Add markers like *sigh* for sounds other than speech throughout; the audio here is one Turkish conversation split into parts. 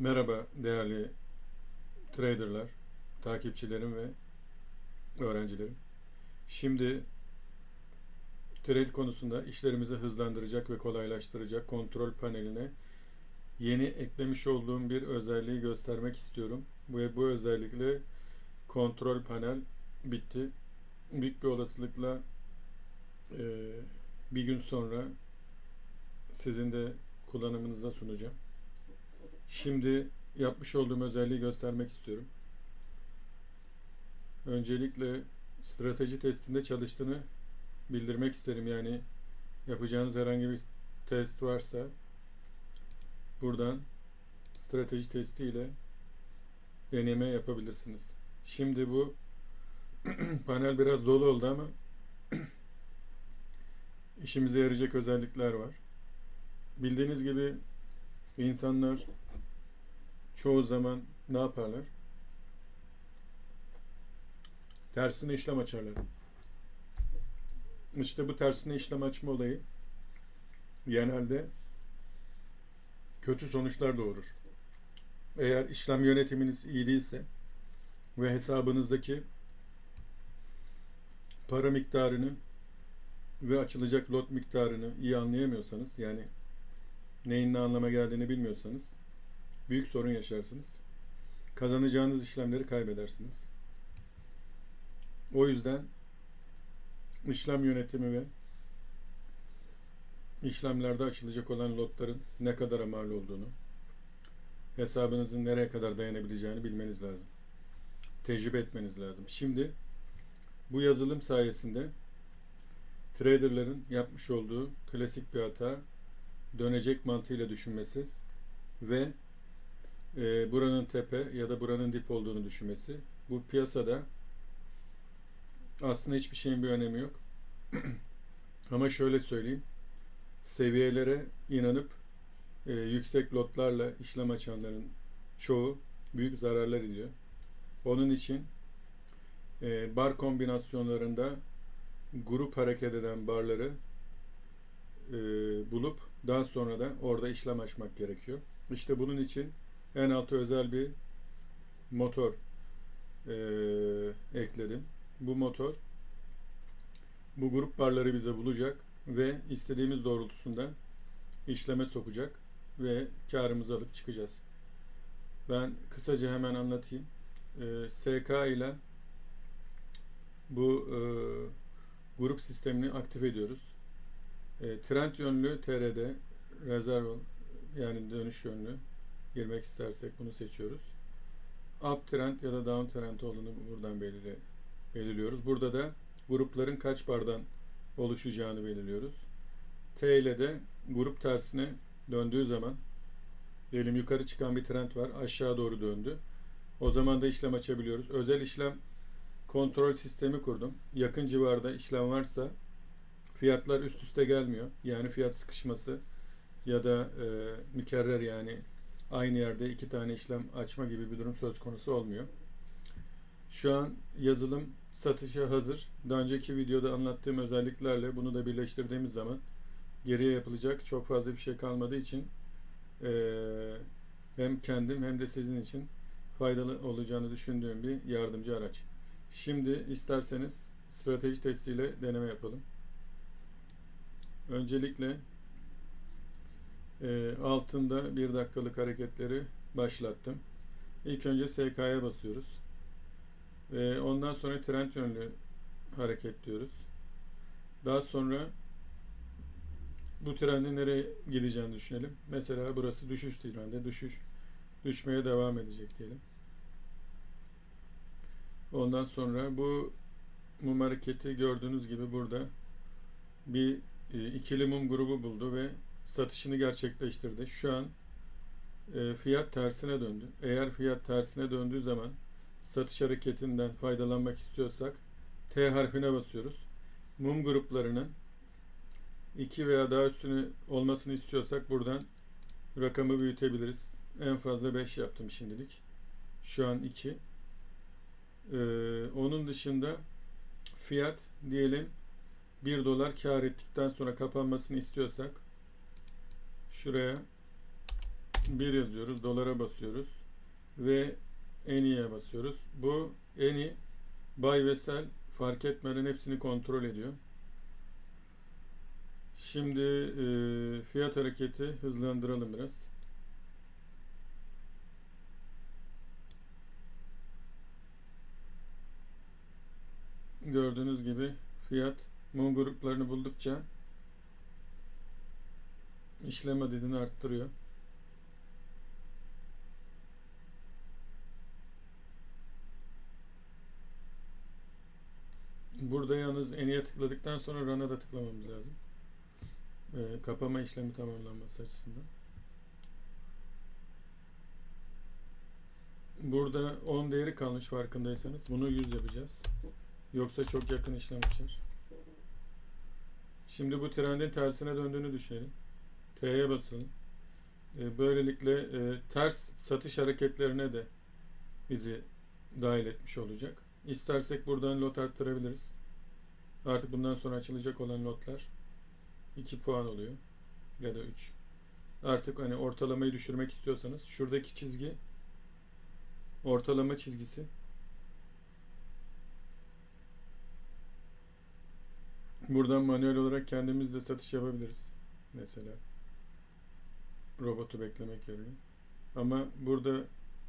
Merhaba değerli traderlar, takipçilerim ve öğrencilerim. Şimdi trade konusunda işlerimizi hızlandıracak ve kolaylaştıracak kontrol paneline yeni eklemiş olduğum bir özelliği göstermek istiyorum. Ve bu özellikle kontrol panel bitti. Büyük bir olasılıkla e, bir gün sonra sizin de kullanımınıza sunacağım. Şimdi yapmış olduğum özelliği göstermek istiyorum. Öncelikle strateji testinde çalıştığını bildirmek isterim. Yani yapacağınız herhangi bir test varsa buradan strateji testi ile deneme yapabilirsiniz. Şimdi bu *clears throat* panel biraz dolu oldu ama *clears throat* işimize yarayacak özellikler var. Bildiğiniz gibi insanlar çoğu zaman ne yaparlar? Tersine işlem açarlar. İşte bu tersine işlem açma olayı genelde kötü sonuçlar doğurur. Eğer işlem yönetiminiz iyi değilse ve hesabınızdaki para miktarını ve açılacak lot miktarını iyi anlayamıyorsanız yani neyin ne anlama geldiğini bilmiyorsanız büyük sorun yaşarsınız. Kazanacağınız işlemleri kaybedersiniz. O yüzden işlem yönetimi ve işlemlerde açılacak olan lotların ne kadar mal olduğunu, hesabınızın nereye kadar dayanabileceğini bilmeniz lazım. Tecrübe etmeniz lazım. Şimdi bu yazılım sayesinde traderların yapmış olduğu klasik bir hata dönecek mantığıyla düşünmesi ve e, buranın tepe ya da buranın dip olduğunu düşünmesi. Bu piyasada aslında hiçbir şeyin bir önemi yok. *clears throat* Ama şöyle söyleyeyim. Seviyelere inanıp e, yüksek lotlarla işlem açanların çoğu büyük zararlar ediyor. Onun için e, bar kombinasyonlarında grup hareket eden barları e, bulup daha sonra da orada işlem açmak gerekiyor. İşte bunun için en alta özel bir motor e, ekledim. Bu motor bu grup barları bize bulacak ve istediğimiz doğrultusunda işleme sokacak ve karımızı alıp çıkacağız. Ben kısaca hemen anlatayım. E, SK ile bu e, grup sistemini aktif ediyoruz. E, trend yönlü TRD rezerv yani dönüş yönlü girmek istersek bunu seçiyoruz. Uptrend ya da downtrend olduğunu buradan belirle, belirliyoruz. Burada da grupların kaç bardan oluşacağını belirliyoruz. T ile de grup tersine döndüğü zaman diyelim yukarı çıkan bir trend var aşağı doğru döndü. O zaman da işlem açabiliyoruz. Özel işlem kontrol sistemi kurdum. Yakın civarda işlem varsa fiyatlar üst üste gelmiyor. Yani fiyat sıkışması ya da e, mükerrer yani aynı yerde iki tane işlem açma gibi bir durum söz konusu olmuyor. Şu an yazılım satışa hazır. Daha önceki videoda anlattığım özelliklerle bunu da birleştirdiğimiz zaman geriye yapılacak çok fazla bir şey kalmadığı için e, hem kendim hem de sizin için faydalı olacağını düşündüğüm bir yardımcı araç. Şimdi isterseniz strateji testiyle deneme yapalım. Öncelikle e, altında bir dakikalık hareketleri başlattım. İlk önce SK'ya basıyoruz. Ve ondan sonra trend yönlü hareket diyoruz. Daha sonra bu trendin nereye gideceğini düşünelim. Mesela burası düşüş trendi. Düşüş düşmeye devam edecek diyelim. Ondan sonra bu mum hareketi gördüğünüz gibi burada bir e, ikili mum grubu buldu ve satışını gerçekleştirdi. Şu an e, fiyat tersine döndü. Eğer fiyat tersine döndüğü zaman satış hareketinden faydalanmak istiyorsak T harfine basıyoruz. Mum gruplarının 2 veya daha üstünü olmasını istiyorsak buradan rakamı büyütebiliriz. En fazla 5 yaptım şimdilik. Şu an 2. Ee, onun dışında fiyat diyelim 1 dolar kar ettikten sonra kapanmasını istiyorsak şuraya 1 yazıyoruz. Dolara basıyoruz. Ve Eni'ye basıyoruz. Bu Eni buy ve sell fark etmeden hepsini kontrol ediyor. Şimdi e, fiyat hareketi hızlandıralım biraz. Gördüğünüz gibi fiyat mum gruplarını buldukça işlem adedini arttırıyor. Burada yalnız eniye tıkladıktan sonra run'a da tıklamamız lazım. Ee, kapama işlemi tamamlanması açısından. Burada 10 değeri kalmış farkındaysanız. Bunu 100 yapacağız. Yoksa çok yakın işlem açar. Şimdi bu trendin tersine döndüğünü düşünelim. T'ye basalım. Ee, böylelikle e, ters satış hareketlerine de bizi dahil etmiş olacak. İstersek buradan lot arttırabiliriz. Artık bundan sonra açılacak olan lotlar 2 puan oluyor. Ya da 3. Artık hani ortalamayı düşürmek istiyorsanız şuradaki çizgi ortalama çizgisi Buradan manuel olarak kendimiz de satış yapabiliriz. Mesela robotu beklemek yerine. Ama burada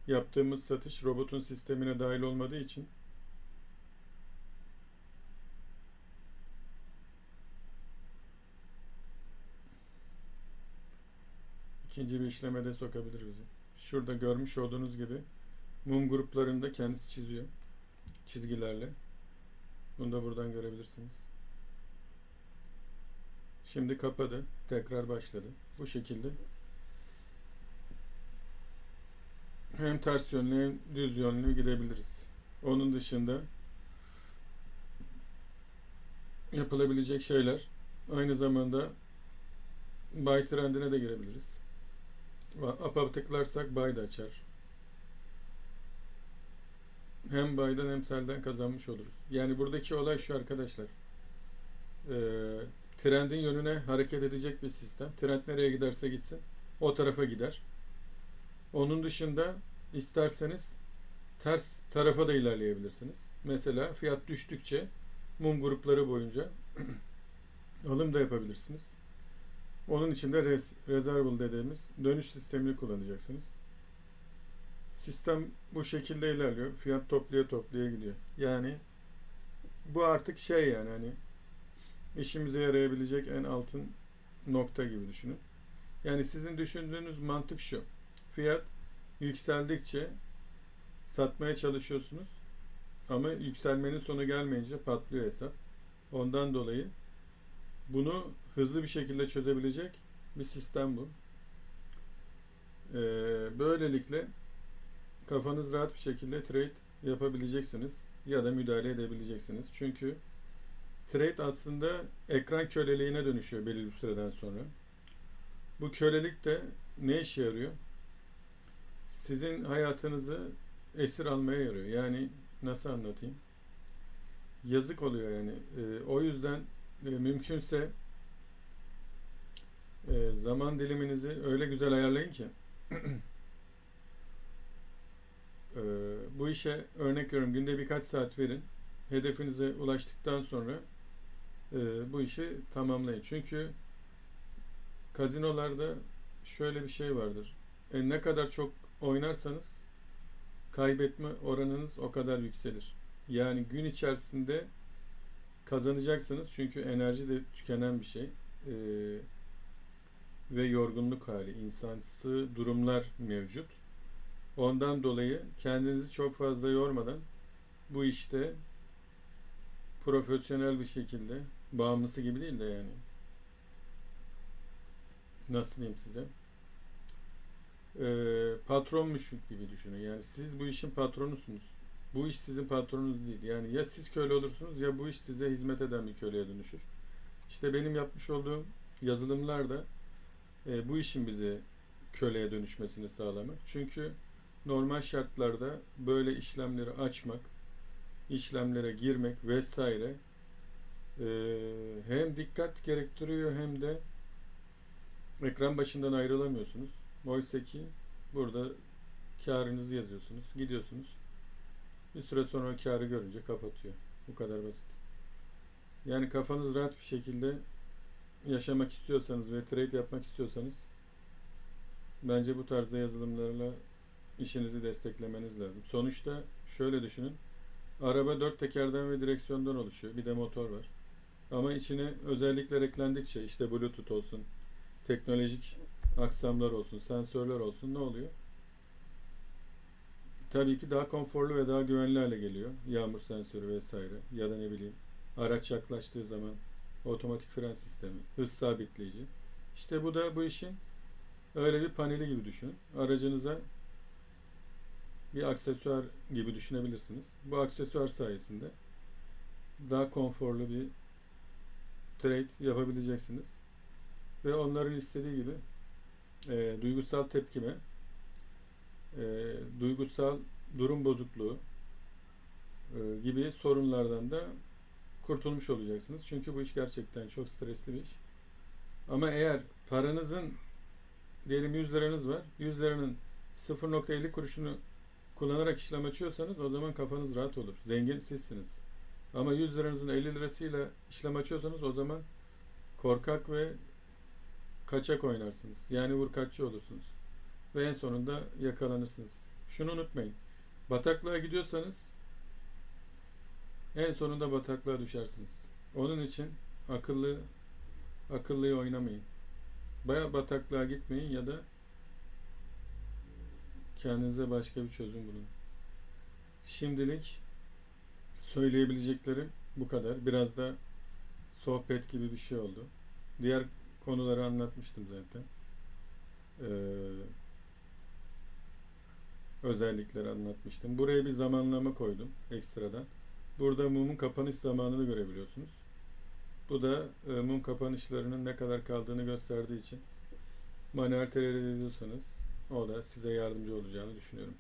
yaptığımız satış robotun sistemine dahil olmadığı için ikinci bir işleme de sokabilir bizi. Şurada görmüş olduğunuz gibi mum gruplarında kendisi çiziyor. Çizgilerle. Bunu da buradan görebilirsiniz. Şimdi kapadı. Tekrar başladı. Bu şekilde hem ters yönlü hem düz yönlü gidebiliriz. Onun dışında yapılabilecek şeyler aynı zamanda buy trendine de girebiliriz. Up'a tıklarsak buy da açar. Hem buy'dan hem sell'den kazanmış oluruz. Yani buradaki olay şu arkadaşlar. Eee trendin yönüne hareket edecek bir sistem. Trend nereye giderse gitsin o tarafa gider. Onun dışında isterseniz ters tarafa da ilerleyebilirsiniz. Mesela fiyat düştükçe mum grupları boyunca *clears throat* alım da yapabilirsiniz. Onun için de res, reservable dediğimiz dönüş sistemini kullanacaksınız. Sistem bu şekilde ilerliyor. Fiyat toplaya toplaya gidiyor. Yani bu artık şey yani hani işimize yarayabilecek en altın nokta gibi düşünün. Yani sizin düşündüğünüz mantık şu. Fiyat yükseldikçe satmaya çalışıyorsunuz. Ama yükselmenin sonu gelmeyince patlıyor hesap. Ondan dolayı bunu hızlı bir şekilde çözebilecek bir sistem bu. Ee, böylelikle kafanız rahat bir şekilde trade yapabileceksiniz ya da müdahale edebileceksiniz. Çünkü Trade aslında ekran köleliğine dönüşüyor belirli bir süreden sonra. Bu kölelik de ne işe yarıyor? Sizin hayatınızı esir almaya yarıyor. Yani nasıl anlatayım? Yazık oluyor yani. E, o yüzden e, mümkünse e, zaman diliminizi öyle güzel ayarlayın ki *clears throat* e, bu işe örnek veriyorum günde birkaç saat verin. Hedefinize ulaştıktan sonra e, bu işi tamamlayın. Çünkü kazinolarda şöyle bir şey vardır. E, ne kadar çok oynarsanız kaybetme oranınız o kadar yükselir. Yani gün içerisinde kazanacaksınız çünkü enerji de tükenen bir şey. E, ve yorgunluk hali, insansı durumlar mevcut. Ondan dolayı kendinizi çok fazla yormadan bu işte profesyonel bir şekilde bağımlısı gibi değil de yani. Nasıl diyeyim size? Ee, patronmuş gibi düşünün. Yani siz bu işin patronusunuz. Bu iş sizin patronunuz değil. Yani ya siz köle olursunuz ya bu iş size hizmet eden bir köleye dönüşür. İşte benim yapmış olduğum yazılımlar da e, bu işin bize köleye dönüşmesini sağlamak. Çünkü normal şartlarda böyle işlemleri açmak, işlemlere girmek vesaire ee, hem dikkat gerektiriyor hem de ekran başından ayrılamıyorsunuz. Oysa ki burada karınızı yazıyorsunuz. Gidiyorsunuz. Bir süre sonra karı görünce kapatıyor. Bu kadar basit. Yani kafanız rahat bir şekilde yaşamak istiyorsanız ve trade yapmak istiyorsanız bence bu tarzda yazılımlarla işinizi desteklemeniz lazım. Sonuçta şöyle düşünün. Araba dört tekerden ve direksiyondan oluşuyor. Bir de motor var. Ama içine özellikler eklendikçe işte Bluetooth olsun, teknolojik aksamlar olsun, sensörler olsun ne oluyor? Tabii ki daha konforlu ve daha güvenli hale geliyor. Yağmur sensörü vesaire ya da ne bileyim araç yaklaştığı zaman otomatik fren sistemi, hız sabitleyici. İşte bu da bu işin öyle bir paneli gibi düşünün. Aracınıza bir aksesuar gibi düşünebilirsiniz. Bu aksesuar sayesinde daha konforlu bir trade yapabileceksiniz. Ve onların istediği gibi e, duygusal tepkime, e, duygusal durum bozukluğu e, gibi sorunlardan da kurtulmuş olacaksınız. Çünkü bu iş gerçekten çok stresli bir iş. Ama eğer paranızın diyelim 100 liranız var. 100 liranın 0.50 kuruşunu kullanarak işlem açıyorsanız o zaman kafanız rahat olur. Zengin sizsiniz. Ama 100 liranızın 50 lirasıyla işlem açıyorsanız o zaman korkak ve kaçak oynarsınız. Yani vurkaççı olursunuz. Ve en sonunda yakalanırsınız. Şunu unutmayın. Bataklığa gidiyorsanız en sonunda bataklığa düşersiniz. Onun için akıllı akıllıyı oynamayın. Baya bataklığa gitmeyin ya da kendinize başka bir çözüm bulun. Şimdilik söyleyebileceklerim bu kadar. Biraz da sohbet gibi bir şey oldu. Diğer konuları anlatmıştım zaten. Ee, özellikleri anlatmıştım. Buraya bir zamanlama koydum ekstradan. Burada mumun kapanış zamanını görebiliyorsunuz. Bu da e, mum kapanışlarının ne kadar kaldığını gösterdiği için manuel trade ediyorsanız o da size yardımcı olacağını düşünüyorum.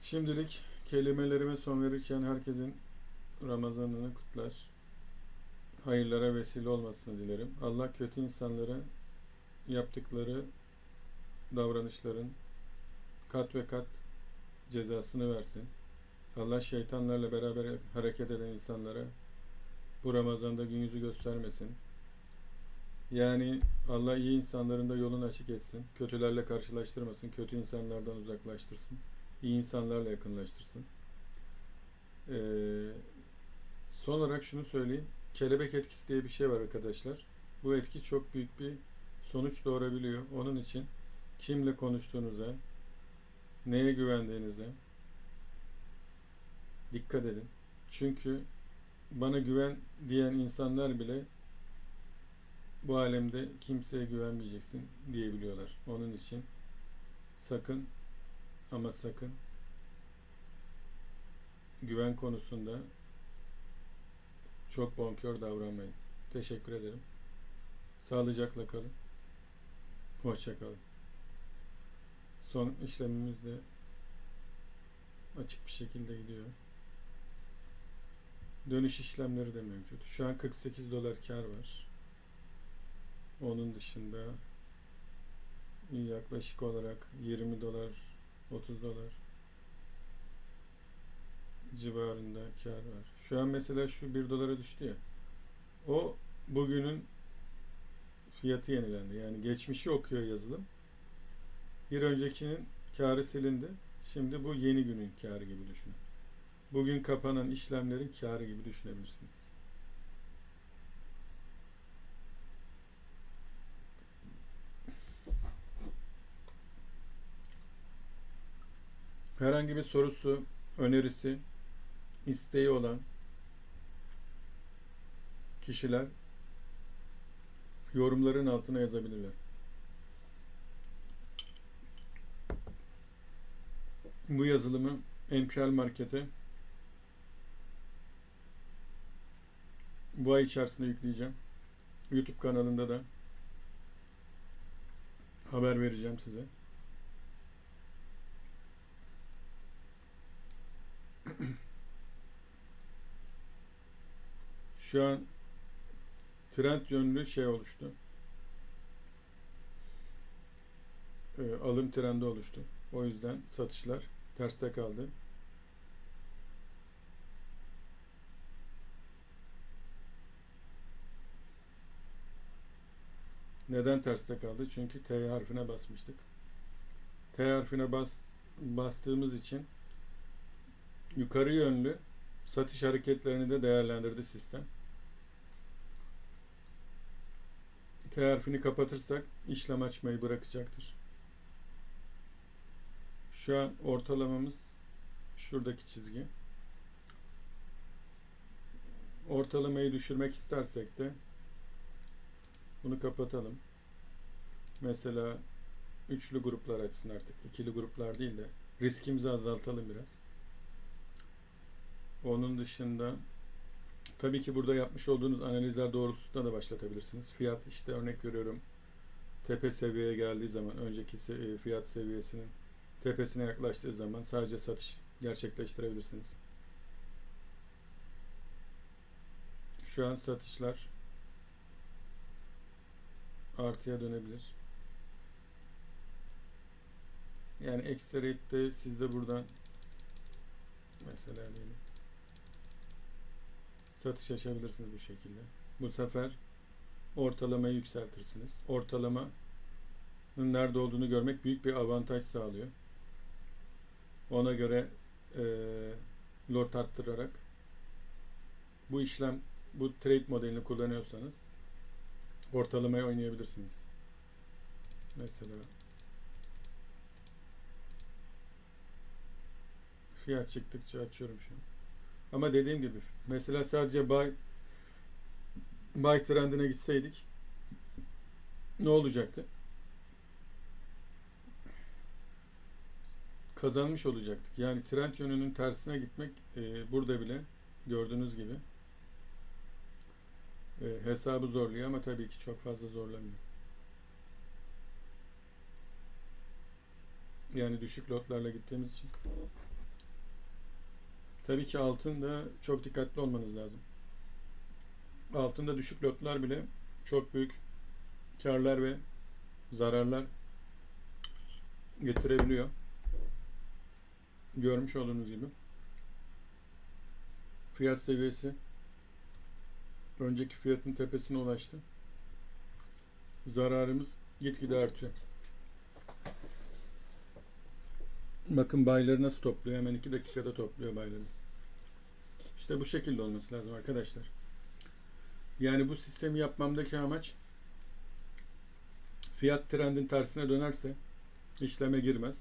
Şimdilik kelimelerime son verirken herkesin Ramazanını kutlar. Hayırlara vesile olmasını dilerim. Allah kötü insanlara yaptıkları davranışların kat ve kat cezasını versin. Allah şeytanlarla beraber hareket eden insanlara bu Ramazan'da gün yüzü göstermesin. Yani Allah iyi insanların da yolunu açık etsin. Kötülerle karşılaştırmasın. Kötü insanlardan uzaklaştırsın. İyi insanlarla yakınlaştırsın. Ee, son olarak şunu söyleyeyim. Kelebek etkisi diye bir şey var arkadaşlar. Bu etki çok büyük bir sonuç doğurabiliyor. Onun için kimle konuştuğunuza, neye güvendiğinize dikkat edin. Çünkü bana güven diyen insanlar bile bu alemde kimseye güvenmeyeceksin diyebiliyorlar. Onun için sakın ama sakın güven konusunda çok bonkör davranmayın. Teşekkür ederim. Sağlıcakla kalın. Hoşça kalın. Son işlemimiz de açık bir şekilde gidiyor. Dönüş işlemleri de mevcut. Şu an 48 dolar kar var. Onun dışında yaklaşık olarak 20 dolar 30 dolar civarında kar var. Şu an mesela şu 1 dolara düştü ya. O bugünün fiyatı yenilendi. Yani geçmişi okuyor yazılım. Bir öncekinin karı silindi. Şimdi bu yeni günün karı gibi düşünün. Bugün kapanan işlemlerin karı gibi düşünebilirsiniz. Herhangi bir sorusu, önerisi, isteği olan kişiler yorumların altına yazabilirler. Bu yazılımı MQL Market'e bu ay içerisinde yükleyeceğim. YouTube kanalında da haber vereceğim size. Şu an trend yönlü şey oluştu. e, alım trendi oluştu. O yüzden satışlar terste kaldı. Neden terste kaldı? Çünkü T harfine basmıştık. T harfine bas, bastığımız için yukarı yönlü satış hareketlerini de değerlendirdi sistem. T kapatırsak işlem açmayı bırakacaktır. Şu an ortalamamız şuradaki çizgi. Ortalamayı düşürmek istersek de bunu kapatalım. Mesela üçlü gruplar açsın artık. İkili gruplar değil de riskimizi azaltalım biraz. Onun dışında tabii ki burada yapmış olduğunuz analizler doğrultusunda da başlatabilirsiniz. Fiyat işte örnek veriyorum tepe seviyeye geldiği zaman önceki e, fiyat seviyesinin tepesine yaklaştığı zaman sadece satış gerçekleştirebilirsiniz. Şu an satışlar artıya dönebilir. Yani eksi rate'de siz de buradan mesela diyelim satış açabilirsiniz bu şekilde. Bu sefer ortalamayı yükseltirsiniz. Ortalamanın nerede olduğunu görmek büyük bir avantaj sağlıyor. Ona göre e, lot arttırarak bu işlem bu trade modelini kullanıyorsanız ortalamaya oynayabilirsiniz. Mesela fiyat çıktıkça açıyorum şu an. Ama dediğim gibi mesela sadece buy buy trendine gitseydik ne olacaktı? Kazanmış olacaktık. Yani trend yönünün tersine gitmek e, burada bile gördüğünüz gibi e, hesabı zorluyor ama tabii ki çok fazla zorlamıyor. Yani düşük lotlarla gittiğimiz için. Tabii ki altında çok dikkatli olmanız lazım. Altında düşük lotlar bile çok büyük karlar ve zararlar getirebiliyor. Görmüş olduğunuz gibi. Fiyat seviyesi önceki fiyatın tepesine ulaştı. Zararımız gitgide artıyor. Bakın bayları nasıl topluyor. Hemen iki dakikada topluyor bayları. İşte bu şekilde olması lazım arkadaşlar. Yani bu sistemi yapmamdaki amaç fiyat trendin tersine dönerse işleme girmez.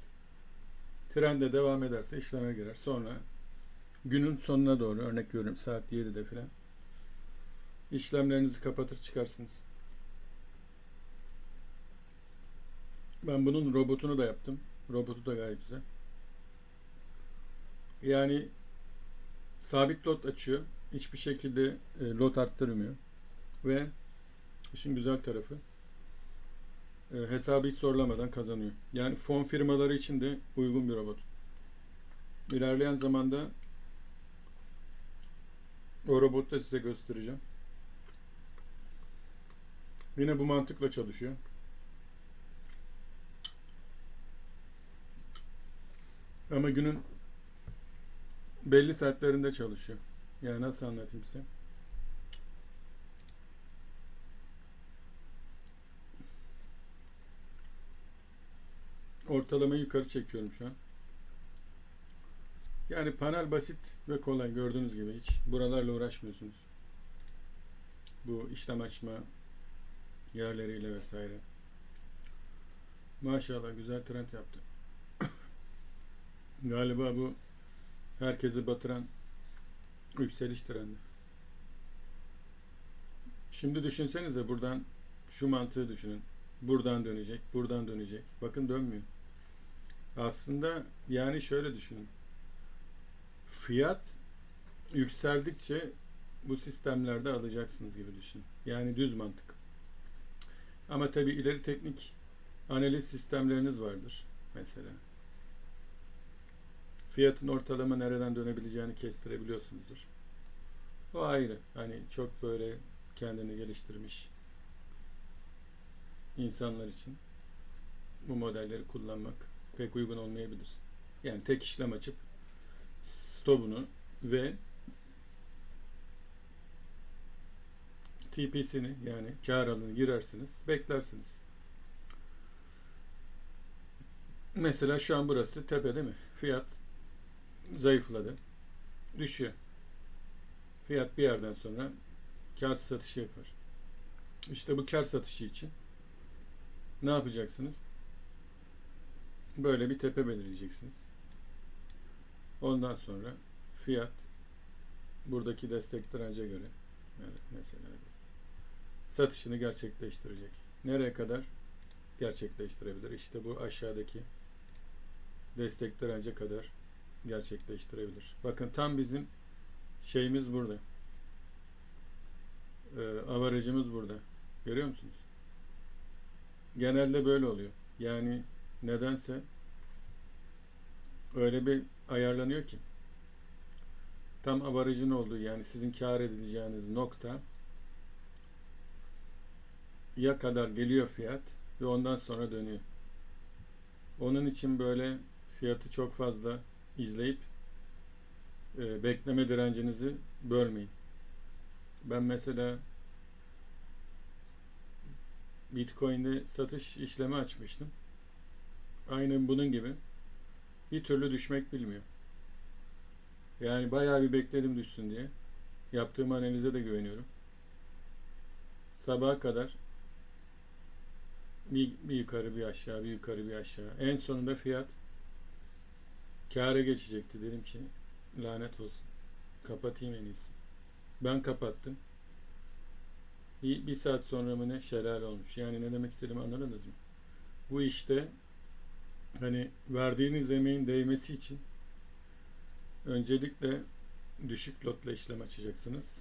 Trende devam ederse işleme girer. Sonra günün sonuna doğru örnek veriyorum saat 7'de filan işlemlerinizi kapatır çıkarsınız. Ben bunun robotunu da yaptım. Robotu da gayet güzel. Yani sabit lot açıyor. Hiçbir şekilde e, lot arttırmıyor. Ve işin güzel tarafı e, hesabı hiç zorlamadan kazanıyor. Yani fon firmaları için de uygun bir robot. İlerleyen zamanda o robotu da size göstereceğim. Yine bu mantıkla çalışıyor. Ama günün belli saatlerinde çalışıyor. Yani nasıl anlatayım size? Ortalamayı yukarı çekiyorum şu an. Yani panel basit ve kolay gördüğünüz gibi hiç buralarla uğraşmıyorsunuz. Bu işlem açma yerleriyle vesaire. Maşallah güzel trend yaptı. Galiba bu herkesi batıran yükseliş trendi. Şimdi düşünsenize buradan şu mantığı düşünün. Buradan dönecek, buradan dönecek. Bakın dönmüyor. Aslında yani şöyle düşünün. Fiyat yükseldikçe bu sistemlerde alacaksınız gibi düşünün. Yani düz mantık. Ama tabii ileri teknik analiz sistemleriniz vardır mesela. Fiyatın ortalama nereden dönebileceğini kestirebiliyorsunuzdur. O ayrı. Hani çok böyle kendini geliştirmiş insanlar için. bu modelleri kullanmak pek uygun olmayabilir. Yani tek işlem açıp stopunu ve TP'sini yani kar alanı girersiniz, beklersiniz. Mesela şu an burası tepe değil mi? Fiyat zayıfladı. Düşüyor. Fiyat bir yerden sonra kar satışı yapar. İşte bu kar satışı için ne yapacaksınız? Böyle bir tepe belirleyeceksiniz. Ondan sonra fiyat buradaki destek direnca göre yani mesela satışını gerçekleştirecek. Nereye kadar gerçekleştirebilir? İşte bu aşağıdaki destek dirence kadar gerçekleştirebilir. Bakın tam bizim şeyimiz burada. Ee, avarajımız burada. Görüyor musunuz? Genelde böyle oluyor. Yani nedense öyle bir ayarlanıyor ki tam avarajın olduğu yani sizin kar edeceğiniz nokta ya kadar geliyor fiyat ve ondan sonra dönüyor. Onun için böyle fiyatı çok fazla izleyip e, bekleme direncinizi bölmeyin. Ben mesela Bitcoin'de satış işlemi açmıştım. Aynen bunun gibi. Bir türlü düşmek bilmiyor. Yani bayağı bir bekledim düşsün diye. Yaptığım analize de güveniyorum. Sabaha kadar bir, bir yukarı bir aşağı, bir yukarı bir aşağı. En sonunda fiyat kâra geçecekti. Dedim ki lanet olsun. Kapatayım en iyisi. Ben kapattım. Bir, bir saat sonra mı ne şelale olmuş. Yani ne demek istediğimi anladınız mı? Bu işte hani verdiğiniz emeğin değmesi için öncelikle düşük lotla işlem açacaksınız.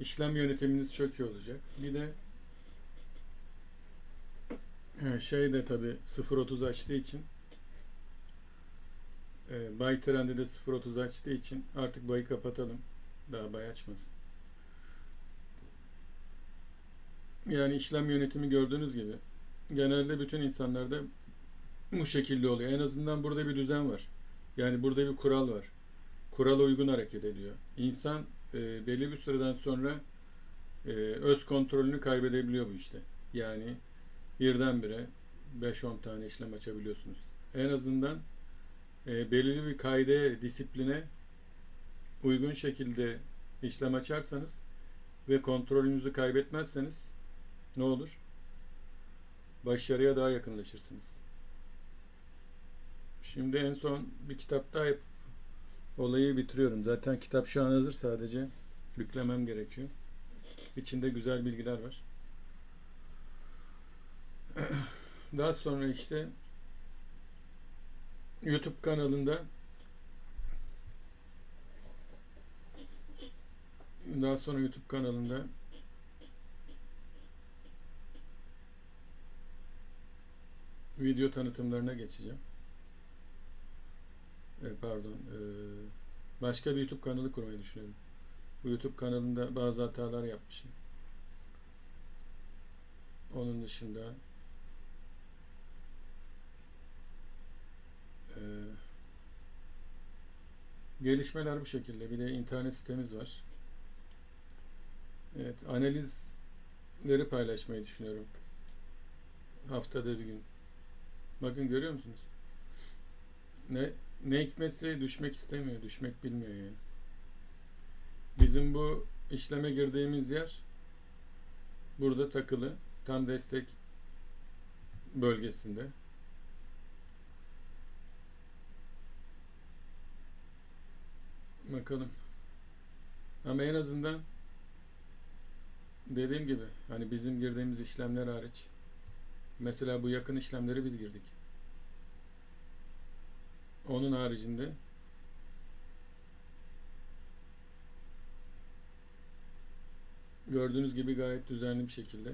İşlem yönetiminiz çok iyi olacak. Bir de şey de tabi 0.30 açtığı için e, Buy Trend'i de 0.30 açtığı için artık bayı kapatalım. Daha bay açmasın. Yani işlem yönetimi gördüğünüz gibi genelde bütün insanlarda bu şekilde oluyor. En azından burada bir düzen var. Yani burada bir kural var. Kurala uygun hareket ediyor. İnsan e, belli bir süreden sonra e, öz kontrolünü kaybedebiliyor bu işte. Yani birdenbire 5-10 tane işlem açabiliyorsunuz. En azından e, belirli bir kaide, disipline uygun şekilde işlem açarsanız ve kontrolünüzü kaybetmezseniz ne olur? Başarıya daha yakınlaşırsınız. Şimdi en son bir kitap daha yapıp olayı bitiriyorum. Zaten kitap şu an hazır sadece yüklemem gerekiyor. İçinde güzel bilgiler var. *clears throat* Daha sonra işte YouTube kanalında daha sonra YouTube kanalında video tanıtımlarına geçeceğim. E, pardon. E, başka bir YouTube kanalı kurmayı düşünüyorum. Bu YouTube kanalında bazı hatalar yapmışım. Onun dışında e, gelişmeler bu şekilde. Bir de internet sitemiz var. Evet, analizleri paylaşmayı düşünüyorum. Haftada bir gün. Bakın görüyor musunuz? Ne ne hikmetse düşmek istemiyor, düşmek bilmiyor yani. Bizim bu işleme girdiğimiz yer burada takılı. Tam destek bölgesinde. Bakalım. Ama en azından dediğim gibi hani bizim girdiğimiz işlemler hariç mesela bu yakın işlemleri biz girdik. Onun haricinde gördüğünüz gibi gayet düzenli bir şekilde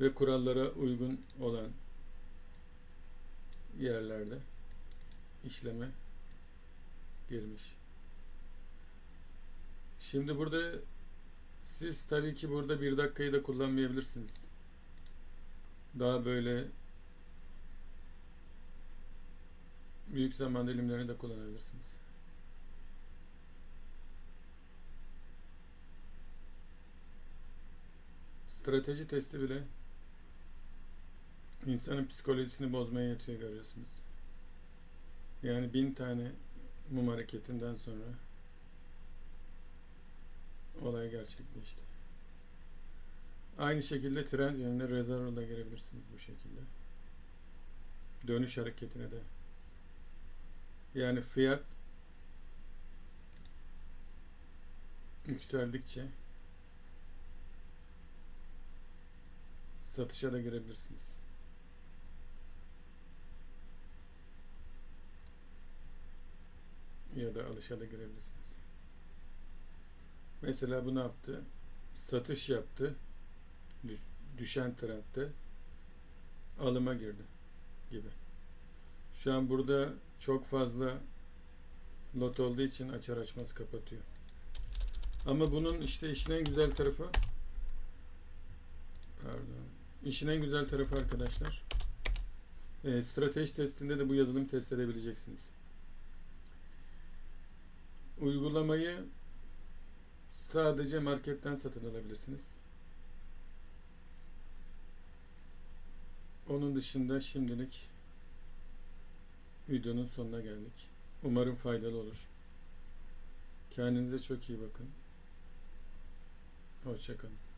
ve kurallara uygun olan yerlerde işleme girmiş. Şimdi burada siz tabii ki burada bir dakikayı da kullanmayabilirsiniz. daha böyle büyük zaman dilimlerini de kullanabilirsiniz. Strateji testi bile insanın psikolojisini bozmaya yetiyor görüyorsunuz. Yani bin tane mum hareketinden sonra olay gerçekleşti. Aynı şekilde trend yönüne rezervle da girebilirsiniz bu şekilde. Dönüş hareketine de. Yani fiyat yükseldikçe satışa da girebilirsiniz. Ya da alışa da girebilirsiniz. Mesela bu ne yaptı? Satış yaptı. Düş- Düşen trendde alıma girdi gibi. Şu an burada çok fazla lot olduğu için açar açmaz kapatıyor. Ama bunun işte işin en güzel tarafı pardon. İşin en güzel tarafı arkadaşlar. E, strateji testinde de bu yazılım test edebileceksiniz. Uygulamayı sadece marketten satın alabilirsiniz. Onun dışında şimdilik videonun sonuna geldik. Umarım faydalı olur. Kendinize çok iyi bakın. Hoşçakalın.